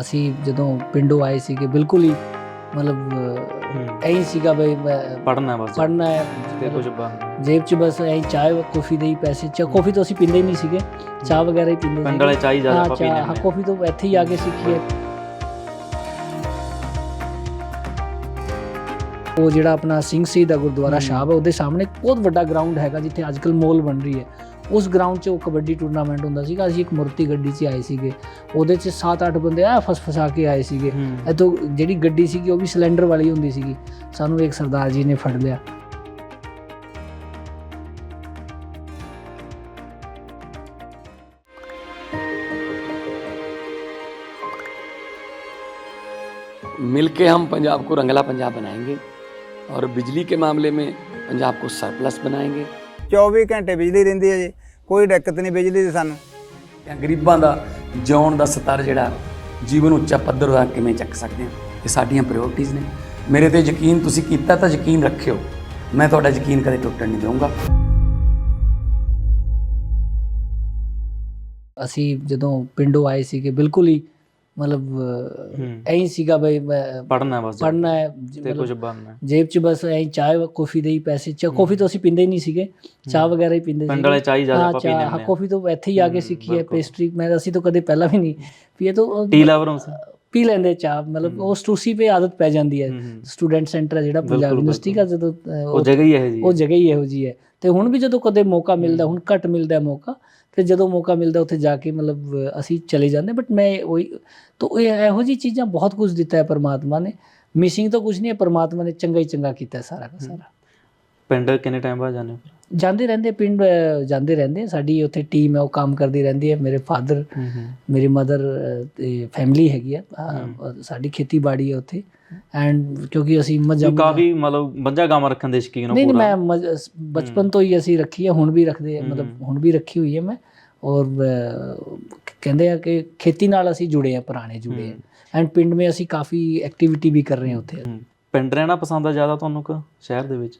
ਅਸੀਂ ਜਦੋਂ ਪਿੰਡੋਂ ਆਏ ਸੀਗੇ ਬਿਲਕੁਲ ਹੀ ਮਤਲਬ ਐਂ ਸੀਗਾ ਬਈ ਪੜਨਾ ਬਸ। ਪੜਨਾ ਹੈ। ਤੇ ਕੁਝ ਜੇਬ 'ਚ ਬਸ ਐਂ ਚਾਹ ਕਾਫੀ ਦੇ ਹੀ ਪੈਸੇ ਚਾ। ਕਾਫੀ ਤਾਂ ਅਸੀਂ ਪੀਂਦੇ ਹੀ ਨਹੀਂ ਸੀਗੇ। ਚਾਹ ਵਗੈਰਾ ਹੀ ਪੀਂਦੇ ਪਿੰਡ ਵਾਲੇ ਚਾਹ ਹੀ ਜ਼ਿਆਦਾ ਚਾਹ ਪੀਂਦੇ ਹਾਂ ਕਾਫੀ ਤਾਂ ਇੱਥੇ ਹੀ ਆ ਕੇ ਸਿੱਖੀ ਹੈ ਉਹ ਜਿਹੜਾ ਆਪਣਾ ਸਿੰਘ ਸੀ ਦਾ ਗੁਰਦੁਆਰਾ ਹਮ। ਸਾਹਿਬ ਹੈ ਉਹਦੇ ਸਾਹਮਣੇ ਇੱਕ ਬਹੁਤ ਵੱਡਾ ਗਰਾਊਂਡ ਹੈਗਾ ਜਿੱਥੇ ਅੱਜਕੱਲ ਮੋਲ ਬਣ ਰਹੀ ਹੈ ਉਸ ਗਰਾਊਂਡ 'ਚ ਉਹ ਕਬੱਡੀ ਟੂਰਨਾਮੈਂਟ ਹੁੰਦਾ ਸੀਗਾ ਅਸੀਂ ਇੱਕ ਮੂਰਤੀ ਗੱਡੀ 'ਚ ਆਏ ਸੀਗੇ ਉਹਦੇ 'ਚ 7-8 ਬੰਦੇ ਆ ਫਸ ਫਸਾ ਕੇ ਆਏ ਸੀਗੇ ਹੂੰ ਇਤੋਂ ਜਿਹੜੀ ਗੱਡੀ ਸੀਗੀ ਉਹ ਵੀ ਸਿਲੰਡਰ ਵਾਲੀ ਹੁੰਦੀ ਸੀਗੀ ਸਾਨੂੰ ਇੱਕ ਸਰਦਾਰ ਜੀ ਨੇ ਫੜ ਲਿਆ मिलके हम पंजाब को रंगला पंजाब बनाएंगे ਔਰ ਬਿਜਲੀ ਕੇ ਮਾਮਲੇ ਮੇਂ ਪੰਜਾਬ ਕੋ ਸਰਪਲਸ ਬਣਾਏਗੇ 24 ਘੰਟੇ ਬਿਜਲੀ ਰਹਿੰਦੀ ਹੈ ਜੀ ਕੋਈ ਦਿੱਕਤ ਨਹੀਂ ਬਿਜਲੀ ਦੀ ਸਾਨੂੰ ਜਾਂ ਗਰੀਬਾਂ ਦਾ ਜਿਉਣ ਦਾ ਸਤਰ ਜਿਹੜਾ ਜੀਵਨ ਉੱਚਾ ਪੱਧਰ ਦਾ ਕਿਵੇਂ ਚੱਕ ਸਕਦੇ ਆ ਇਹ ਸਾਡੀਆਂ ਪ੍ਰਾਇੋਰਟੀਆਂ ਨੇ ਮੇਰੇ ਤੇ ਯਕੀਨ ਤੁਸੀਂ ਕੀਤਾ ਤਾਂ ਯਕੀਨ ਰੱਖਿਓ ਮੈਂ ਤੁਹਾਡਾ ਯਕੀਨ ਕਦੇ ਟੁੱਟਣ ਨਹੀਂ ਦਊਂਗਾ ਅਸੀਂ ਜਦੋਂ ਪਿੰਡੋਂ ਆਏ ਸੀਗੇ ਬਿਲਕੁਲ ਹੀ ਮਤਲਬ ਐਂ ਸੀਗਾ ਬਈ ਪੜਨਾ ਬਸ ਪੜਨਾ ਹੈ ਤੇ ਕੁਝ ਬਾਹਰ ਜੇਬ 'ਚ ਬਸ ਐਂ ਚਾਹ ਕਾਫੀ ਦੇ ਹੀ ਪੈਸੇ ਚਾ ਕਾਫੀ ਤਾਂ ਅਸੀਂ ਪੀਂਦੇ ਹੀ ਨਹੀਂ ਸੀਗੇ ਚਾਹ ਵਗੈਰਾ ਹੀ ਪੀਂਦੇ ਪਿੰਡ ਵਾਲੇ ਚਾਹ ਹੀ ਜ਼ਿਆਦਾ ਆਪਾਂ ਚਾਹ ਪੀਂਦੇ ਹਾਂ ਕਾਫੀ ਤਾਂ ਇੱਥੇ ਹੀ ਆ ਕੇ ਸਿੱਖੀ ਹੈ। ਪੇਸਟਰੀ ਮੈਂ ਅਸੀਂ ਤਾਂ ਕਦੇ ਪਹਿਲਾਂ ਵੀ ਨਹੀਂ ਪੀਏ ਤਾਂ ਟੀ ਲਵਰ ਹਾਂ ਸੀ। ਪੀ ਲੈਂਦੇ ਚਾਹ ਮਤਲਬ। ਉਹ ਸਟੂਸੀ ਪੇ ਆਦਤ ਪੈ ਜਾਂਦੀ ਹੈ। ਸਟੂਡੈਂਟ ਸੈਂਟਰ ਹੈ ਜਿਹੜਾ ਪੰਜਾਬ ਯੂਨੀਵਰਸਿਟੀ ਦਾ ਜਦੋਂ ਉਹ ਜਗ੍ਹਾ ਹੀ ਇਹ ਜੀ ਉਹ ਜਗ੍ਹਾ ਹੀ ਇਹੋ ਜੀ ਹੈ। ਤੇ ਹੁਣ ਵੀ ਜਦੋਂ ਕਦੇ ਮੌਕਾ ਮਿਲਦਾ ਹੁਣ ਘੱਟ ਮਿਲਦਾ ਮੌਕਾ ਫਿਰ ਜਦੋਂ ਮੌਕਾ ਮਿਲਦਾ ਉੱਥੇ ਜਾ ਕੇ ਮਤਲਬ ਅਸੀਂ ਚਲੇ ਜਾਂਦੇ ਬਟ ਮੈਂ ਉਹੀ ਤਾਂ ਇਹ ਇਹੋ ਜੀ ਚੀਜ਼ਾਂ ਬਹੁਤ ਕੁਝ ਦਿੱਤਾ ਹੈ ਪਰਮਾਤਮਾ ਨੇ। ਮਿਸਿੰਗ ਤਾਂ ਕੁਝ ਨਹੀਂ ਹੈ ਪਰਮਾਤਮਾ ਨੇ ਚੰਗਾ ਹੀ ਚੰਗਾ ਕੀਤਾ ਸਾਰਾ ਕੁਛ ਸਾਰਾ। ਪਿੰਡ ਕਿੰਨੇ ਟਾਈਮ ਬਾਅਦ ਜਾਂਦੇ ਹੋ ਜਾਂਦੇ ਰਹਿੰਦੇ ਪਿੰਡ ਜਾਂਦੇ ਰਹਿੰਦੇ ਸਾਡੀ ਉੱਥੇ ਟੀਮ ਹੈ ਉਹ ਕੰਮ ਕਰਦੀ ਰਹਿੰਦੀ ਹੈ। ਮੇਰੇ ਫਾਦਰ ਮੇਰੀ ਮਦਰ ਤੇ ਫੈਮਿਲੀ ਹੈਗੀ ਹਮ। ਸਾਡੀ ਖੇਤੀਬਾੜੀ ਹੈ ਉੱਥੇ। ਐਂਡ ਕਿਉਂਕਿ ਅਸੀਂ ਮੱਝਾਂ ਕਾਫੀ ਮਤਲਬ ਬੰਜਾ ਗਾਵਾਂ ਰੱਖਣ ਦੇ ਸ਼ਕੀਨ ਹੋ ਨਹੀਂ ਮੈਂ ਬਚਪਨ ਤੋਂ ਹੀ ਅਸੀਂ ਰੱਖੀ ਹੈ ਹੁਣ ਵੀ ਰੱਖਦੇ ਹਾਂ, ਮਤਲਬ। ਹੁਣ ਵੀ ਰੱਖੀ ਹੋਈ ਹੈ ਮੈਂ। ਔਰ ਕਹਿੰਦੇ ਆ ਕਿ ਖੇਤੀ ਨਾਲ ਅਸੀਂ ਜੁੜੇ ਆ ਪੁਰਾਣੇ ਜੁੜੇ ਆ। ਐਂਡ ਪਿੰਡ ਮੇ ਅਸੀਂ ਕਾਫੀ ਐਕਟੀਵਿਟੀ ਵੀ ਕਰ ਰਹੇ ਹਾਂ ਉੱਥੇ। ਪਿੰਡ ਰਹਿਣਾ ਪਸੰਦ ਆ ਜ਼ਿਆਦਾ ਤੁਹਾਨੂੰ ਕਿ? ਸ਼ਹਿਰ ਦੇ ਵਿੱਚ?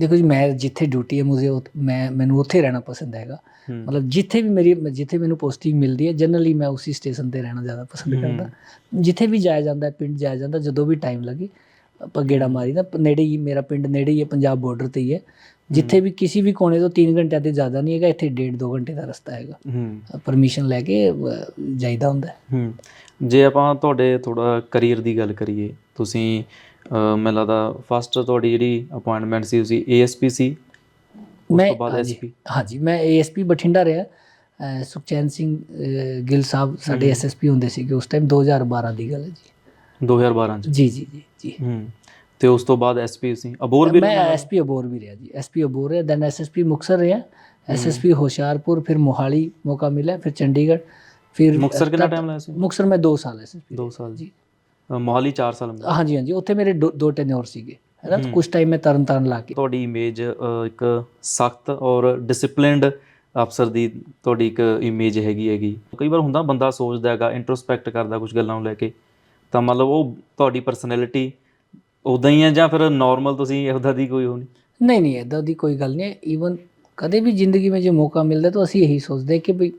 ਦੇਖੋ ਜੀ ਮੈਂ ਜਿੱਥੇ ਡਿਊਟੀ ਹੈ ਮੁਝੇ ਉਤ- ਮੈਂ ਮੈਨੂੰ ਉੱਥੇ ਰਹਿਣਾ ਪਸੰਦ ਹੈਗਾ। ਮਤਲਬ ਜਿੱਥੇ ਵੀ ਮੇਰੀ ਜਿੱਥੇ ਮੈਨੂੰ ਪੋਸਟਿੰਗ ਮਿਲਦੀ ਹੈ ਜਨਰਲੀ ਮੈਂ ਉਸੇ ਸਟੇਸ਼ਨ ਤੇ ਰਹਿਣਾ ਜ਼ਿਆਦਾ ਪਸੰਦ। ਕਰਦਾ। ਜਿੱਥੇ ਵੀ ਜਾਇਆ ਜਾਂਦਾ ਹੈ, ਪਿੰਡ ਜਾਇਆ ਜਾਂਦਾ ਜਦੋਂ ਵੀ ਟਾਈਮ ਲੱਗੇ ਆਪਾਂ ਗੇੜਾ ਮਾਰੀਦਾ ਨੇੜੇ ਹੀ ਮੇਰਾ ਪਿੰਡ ਨੇੜੇ ਹੀ ਹੈ ਪੰਜਾਬ ਬਾਰਡਰ ਤੇ ਹੀ ਹੈ। ਜਿੱਥੇ ਵੀ ਕਿਸੇ ਵੀ ਕੋਨੇ ਤੋਂ 3 ਘੰਟਿਆਂ ਤੇ ਜ਼ਿਆਦਾ ਨਹੀਂ ਹੈਗਾ ਇੱਥੇ 1.5 2 ਘੰਟੇ ਦਾ ਰਸਤਾ ਹੈਗਾ। ਹੂੰ। ਪਰਮਿਸ਼ਨ ਲੈ ਕੇ ਅਹ, ਜਾਈਦਾ ਹੁੰਦਾ। ਹੈ। ਹੂੰ ਜੇ ਆਪਾਂ ਤੁਹਾਡੇ ਥੋੜਾ ਕੈਰੀਅਰ ਦੀ ਗੱਲ ਕਰੀਏ ਤੁਸੀਂ ਮੈਨੂੰ ਲੱਗਦਾ ਫਸਟ ਤੁਹਾਡੀ ਜਿਹੜੀ ਅਪਾਇੰਟਮੈਂਟ ਸੀ ਤੁਸੀਂ ਏਐਸਪੀ ਸੀ। ਉਸ ਮੈਂ ਤੋਂ ਬਾਅਦ ਹਾਂਜੀ, ਐਸਪੀ ਹਾਂਜੀ ਮੈਂ ਏਐਸਪੀ ਬਠਿੰਡਾ ਰਿਹਾ। ਸੁਖਚੈਨ ਸਿੰਘ ਗਿੱਲ ਸਾਹਿਬ ਸਾਡੇ। ਐਸਐਸਪੀ ਹੁੰਦੇ ਸੀਗੇ ਉਸ ਟਾਈਮ 2012 ਦੀ ਗੱਲ ਹੈ ਜੀ। 2012 ਚ? ਜੀ ਜੀ ਜੀ ਜੀ। ਹੂੰ। ਤੇ ਉਸ ਤੋਂ ਬਾਅਦ ਐਸਪੀ ਸੀ। ਅਬੋਰ ਵੀ ਮੈਂ? ਐਸਪੀ ਅਬੋਰ ਵੀ ਰਿਹਾ ਜੀ। ਐਸਪੀ ਅਬੋਰ ਰਿਹਾ ਦੈਨ ਐਸਐਸਪੀ ਮੁਕਸਰ ਰਿਹਾ। ਐਸਐਸਪੀ ਹੋਸ਼ਿਆਰਪੁਰ ਫਿਰ ਮੋਹਾਲੀ ਮੌਕਾ ਮਿਲਿਆ ਫਿਰ ਚੰਡੀਗੜ੍ਹ ਫਿਰ ਮੁਕਤਸਰ ਕਿੰਨਾ ਟਾਈਮ ਲਾਇਆ ਸੀ? ਮੁਕਤਸਰ ਮੈਂ 2 ਸਾਲ ਐਸਐਸਪੀ 2 ਸਾਲ ਜੀ। ਮੋਹਾਲੀ 4 ਸਾਲ ਮੈਂ ਹਾਂਜੀ ਹਾਂਜੀ ਉੱਥੇ ਮੇਰੇ ਦੋ- ਦੋ ਟੈਨਿਓਰ ਸੀਗੇ ਹੈ ਨਾ। ਕੁਝ ਟਾਈਮ ਮੈਂ ਤਰਨ ਤਾਰਨ ਲਾ ਕੇ। ਤੁਹਾਡੀ ਇਮੇਜ ਇੱਕ ਸਖਤ ਔਰ ਡਿਸਪਲਿਨਡ ਅਫਸਰ ਦੀ ਤੁਹਾਡੀ ਇੱਕ ਇਮੇਜ ਹੈਗੀ ਹੈਗੀ। ਕਈ ਵਾਰ ਹੁੰਦਾ ਬੰਦਾ ਸੋਚਦਾ ਹੈਗਾ ਇੰਟਰੋਸਪੈਕਟ ਕਰਦਾ ਕੁਝ ਗੱਲਾਂ ਨੂੰ ਲੈ ਕੇ। ਤਾਂ ਮਤਲਬ ਉਹ ਤੁਹਾਡੀ ਪਰਸਨੈਲਿਟੀ ਉਦਾਂ ਹੀ ਹੈ ਜਾਂ ਫਿਰ ਨਾਰਮਲ ਤੁਸੀਂ ਉਹਦਾ ਦੀ ਕੋਈ ਹੋ ਨਹੀਂ ਨਹੀਂ ਨਹੀਂ ਇਦਾਂ ਦੀ ਕੋਈ ਗੱਲ ਨਹੀਂ ਈਵਨ ਕਦੇ ਵੀ ਜ਼ਿੰਦਗੀ ਵਿੱਚ ਜੇ ਮੌਕਾ ਮਿਲਦਾ ਤਾਂ ਅਸੀਂ ਇਹੀ ਸੋਚਦੇ ਕਿ ਵੀ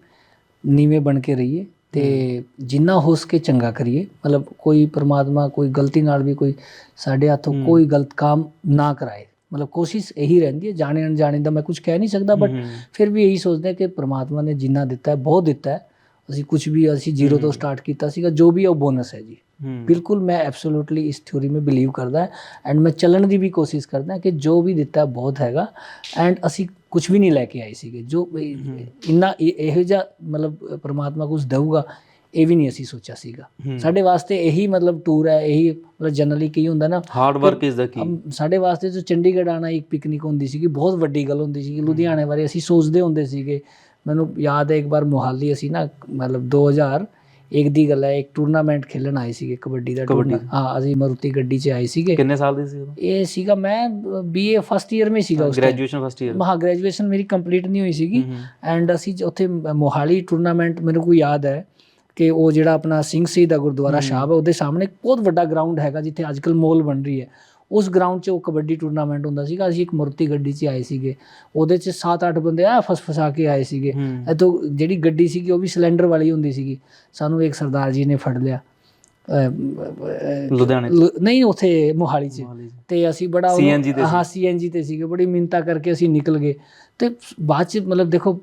ਨੀਵੇਂ ਬਣ ਕੇ ਰਹੀਏ। ਤੇ ਜਿੰਨਾ ਹੋ ਸਕੇ ਚੰਗਾ ਕਰੀਏ। ਮਤਲਬ ਕੋਈ ਪ੍ਰਮਾਤਮਾ ਕੋਈ ਗਲਤੀ ਨਾਲ ਵੀ ਕੋਈ ਸਾਡੇ ਹੱਥੋਂ। ਕੋਈ ਗਲਤ ਕੰਮ ਨਾ ਕਰਾਏ। ਮਤਲਬ ਕੋਸ਼ਿਸ਼ ਇਹੀ ਰਹਿੰਦੀ ਹੈ ਜਾਣੇ ਅਣਜਾਣੇ ਦਾ ਮੈਂ ਕੁਝ ਕਹਿ ਨਹੀਂ ਸਕਦਾ ਬਟ ਫਿਰ ਵੀ ਇਹੀ ਸੋਚਦੇ ਕਿ ਪ੍ਰਮਾਤਮਾ ਨੇ ਜਿੰਨਾ ਦਿੱਤਾ ਹੈ ਬਹੁਤ ਦਿੱਤਾ ਹੈ। ਅਸੀਂ ਕੁਝ ਵੀ ਅਸੀਂ ਜ਼ੀਰੋ ਤੋਂ। ਸਟਾਰਟ ਕੀਤਾ ਸੀਗਾ ਜੋ ਵੀ ਉਹ ਬੋਨਸ ਹੈ ਜੀ। ਬਿਲਕੁਲ ਮੈਂ ਐਬਸੋਲੂਟਲੀ ਇਸ ਥਿਉਰੀ ਮੇ ਬਿਲੀਵ ਕਰਦਾ ਐਂਡ ਮੈਂ ਚੱਲਣ ਦੀ ਵੀ ਕੋਸ਼ਿਸ਼ ਕਰਦਾ ਕਿ ਜੋ ਵੀ ਦਿੱਤਾ ਬਹੁਤ ਹੈਗਾ ਐਂਡ ਅਸੀਂ ਕੁਝ ਵੀ ਨਹੀਂ ਲੈ ਕੇ ਆਏ ਸੀਗੇ। ਜੋ ਇੰਨਾ ਇਹ- ਜਿਹਾ ਮਤਲਬ ਪ੍ਰਮਾਤਮਾ ਕੁਝ ਦਊਗਾ ਇਹ ਵੀ ਨਹੀਂ ਅਸੀਂ ਸੋਚਿਆ ਸੀਗਾ। ਸਾਡੇ ਵਾਸਤੇ ਇਹੀ ਮਤਲਬ ਟੂਰ ਹੈ ਇਹੀ ਮਤਲਬ ਜਨਰਲੀ ਕੀ ਹੁੰਦਾ ਨਾ hard work is the key ਸਾਡੇ ਵਾਸਤੇ ਜੋ ਚੰਡੀਗੜ੍ਹ ਆਣਾ ਇੱਕ ਪਿਕਨਿਕ ਹੁੰਦੀ ਸੀਗੀ ਬਹੁਤ ਵੱਡੀ ਗੱਲ ਹੁੰਦੀ ਸੀਗੀ। ਲੁਧਿਆਣੇ ਬਾਰੇ ਅਸੀਂ ਸੋਚਦੇ ਹੁੰਦੇ ਸੀਗੇ। ਮੈਨੂੰ ਯਾਦ ਹੈ ਇੱਕ ਵਾਰ ਮੋਹਾਲੀ ਅਸੀਂ ਨਾ ਮਤਲਬ 2000 ਇੱਕ ਦੀ ਗੱਲ ਹੈ ਇੱਕ ਟੂਰਨਾਮੈਂਟ ਖੇਲਣ ਆਏ ਸੀਗੇ ਕਬੱਡੀ ਦਾ ਕਬੱਡੀ। ਟੂਰਨਾ ਹਾਂ ਅਸੀਂ ਮਰੂਤੀ ਗੱਡੀ 'ਚ ਆਏ ਸੀਗੇ। ਕਿੰਨੇ ਸਾਲ ਦੀ ਸੀ ਉਦੋਂ? ਇਹ ਸੀਗਾ ਮੈਂ ਬੀਏ ਫਸਟ ਈਅਰ ਵਿੱਚ ਸੀਗਾ ਉਸ। ਗ੍ਰੈਜੂਏਸ਼ਨ ਫਸਟ ਈਅਰ ਮਹਾ ਗ੍ਰੈਜੂਏਸ਼ਨ ਮੇਰੀ ਕੰਪਲੀਟ ਨਹੀਂ ਹੋਈ ਸੀਗੀ। ਐਂਡ ਅਸੀਂ ਉੱਥੇ ਮ- ਮੋਹਾਲੀ ਟੂਰਨਾਮੈਂਟ ਮੈਨੂੰ ਕੋਈ ਯਾਦ ਹੈ ਕਿ ਉਹ ਜਿਹੜਾ ਆਪਣਾ ਸਿੰਘ ਸੀ ਦਾ ਗੁਰਦੁਆਰਾ। ਸਾਹਿਬ ਹੈ ਉਹਦੇ ਸਾਹਮਣੇ ਇੱਕ ਬਹੁਤ ਵੱਡਾ ਗਰਾਊਂਡ ਹੈਗਾ ਜਿੱਥੇ ਅੱਜਕੱਲ ਮੋਲ ਬਣ ਰਹੀ ਹੈ। ਉਸ ਗਰਾਊਂਡ 'ਚ ਉਹ ਕਬੱਡੀ ਟੂਰਨਾਮੈਂਟ ਹੁੰਦਾ ਸੀਗਾ ਅਸੀਂ ਇੱਕ ਮੂਰਤੀ ਗੱਡੀ 'ਚ ਆਏ ਸੀਗੇ। ਉਹਦੇ 'ਚ 7-8 ਬੰਦੇ ਆ ਫਸ ਫਸਾ ਕੇ ਆਏ ਸੀਗੇ। ਇਤੋਂ ਜਿਹੜੀ ਗੱਡੀ ਸੀਗੀ ਉਹ ਵੀ ਸਿਲੰਡਰ ਵਾਲੀ ਹੁੰਦੀ ਸੀਗੀ। ਸਾਨੂੰ ਇੱਕ ਸਰਦਾਰ ਜੀ ਨੇ ਫੜ ਲਿਆ। ਲੁਧਿਆਣੇ ਨਹੀਂ ਉੱਥੇ ਮੋਹਾਲੀ 'ਚ। ਤੇ ਅਸੀਂ ਬੜਾ ਤੇ। ਹਾਂ ਸੀਐਨਜੀ ਤੇ ਸੀਗੇ। ਬੜੀ ਮਿੰਤਾ ਕਰਕੇ ਅਸੀਂ ਨਿਕਲ ਗਏ। ਤੇ ਬਾਅਦ ਚ ਮਤਲਬ ਦੇਖੋ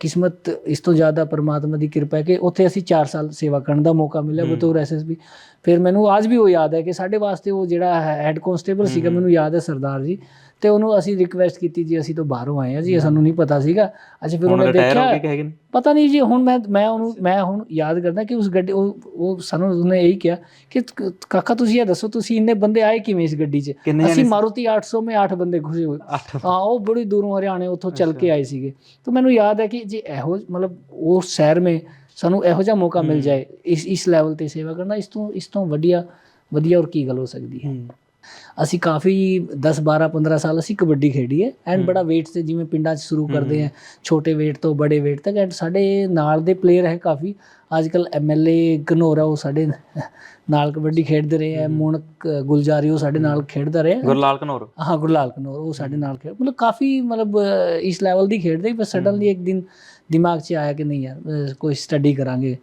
ਕਿਸਮਤ ਇਸ ਤੋਂ ਜ਼ਿਆਦਾ ਪਰਮਾਤਮਾ ਦੀ ਕਿਰਪਾ ਹੈ ਕਿ ਉੱਥੇ ਅਸੀਂ 4 ਸਾਲ ਸੇਵਾ ਕਰਨ ਦਾ ਮੌਕਾ ਮਿਲਿਆ। ਬਤੌਰ ਐਸਐਸਬੀ ਫਿਰ ਮੈਨੂੰ ਅੱਜ ਵੀ ਉਹ ਯਾਦ ਹੈ ਕਿ ਸਾਡੇ ਵਾਸਤੇ ਉਹ ਜਿਹੜਾ ਹੈੱਡ ਕਨਸਟੇਬਲ ਸੀਗਾ। ਮੈਨੂੰ ਯਾਦ ਹੈ ਸਰਦਾਰ ਜੀ। ਤੇ ਉਹਨੂੰ ਅਸੀਂ ਰਿਕਵੈਸਟ ਕੀਤੀ ਜੀ ਅਸੀਂ ਤੋਂ ਬਾਹਰੋਂ ਆਏ ਆ ਜੀ ਸਾਨੂੰ ਨਹੀਂ ਪਤਾ ਸੀਗਾ। ਅੱਛਾ ਫਿਰ ਉਹਨੇ ਦੇਖਿਆ ਪਤਾ ਨਹੀਂ ਜੀ ਹੁਣ ਮੈਂ ਮੈਂ ਉਹਨੂੰ ਮੈਂ ਹੁਣ ਯਾਦ ਕਰਦਾ ਕਿ ਉਸ ਗੱਡੀ ਉਹ ਉਹ ਸਾਨੂੰ ਉਹਨੇ ਇਹੀ ਕਿਹਾ ਕਿ ਕਾਕਾ ਤੁਸੀਂ ਇਹ ਦੱਸੋ ਤੁਸੀਂ ਇੰਨੇ ਬੰਦੇ ਆਏ ਕਿਵੇਂ ਇਸ ਗੱਡੀ 'ਚ? ਅਸੀਂ? ਮਾਰੂਤੀ 800 में 8 ਬੰਦੇ ਘੁਸੇ ਹੋਏ। ਹਾਂ ਉਹ ਬੜੀ ਦੂਰੋਂ ਹਰਿਆਣੇ ਉੱਥੋਂ ਚੱਲ ਕੇ ਆਏ ਸੀਗੇ ਤਾਂ ਮੈਨੂੰ ਯਾਦ ਹੈ ਕਿ ਜੇ ਇਹੋ ਮਤਲਬ ਉਸ ਸ਼ਹਿਰ ਮੇ ਸਾਨੂੰ ਇਹੋ ਜਿਹਾ ਮੌਕਾ ਮਿਲ। ਜਾਏ ਇਸ ਇਸ ਲੈਵਲ ਤੇ ਸੇਵਾ ਕਰਨਾ ਇਸ ਤੋਂ ਇਸ ਤੋਂ ਵਧੀਆ ਵਧੀਆ ਹੋਰ ਕੀ ਗੱਲ ਹੋ ਸਕਦੀ ਹੂੰ। ਅਸੀਂ ਕਾਫੀ 10 12 15 ਸਾਲ ਅਸੀਂ ਕਬੱਡੀ ਖੇਡੀ ਹੈ ਐਂਡ। ਬੜਾ weight ਤੇ ਜਿਵੇਂ ਪਿੰਡਾਂ 'ਚ ਸ਼ੁਰੂ ਕਰਦੇ। ਆ ਛੋਟੇ weight ਤੋਂ ਬੜੇ weight ਤੱਕ ਐਂਡ ਸਾਡੇ ਨਾਲ ਦੇ ਪਲੇਅਰ ਹੈ ਕਾਫੀ ਅੱਜ ਕੱਲ ਐਮਐਲਏ ਘਨੌਰ ਉਹ ਸਾਡੇ ਨਾਲ ਕਬੱਡੀ ਖੇਡਦੇ ਰਹੇ ਆ। ਮੋਨਕ ਗੁਲਜਾਰੀ ਉਹ ਸਾਡੇ ਨਾਲ ਖੇਡਦਾ ਰਿਹਾ ਗੁਰਲਾਲ ਘਨੌਰ ਹਾਂ ਗੁਰਲਾਲ ਕਨੌਰ ਉਹ ਸਾਡੇ ਨਾਲ ਖੇਡ ਮਤਲਬ ਕਾਫੀ ਮਤਲਬ ਇਸ ਲੈਵਲ ਦੀ ਖੇਡਦੇ ਪਰ ਸਡਨਲੀ ਇੱਕ ਦਿਨ ਦਿਮਾਗ 'ਚ ਆਇਆ ਕਿ ਨਹੀਂ ਯਾਰ ਕੋਈ ਸਟੱਡੀ ਕਰਾਂਗੇ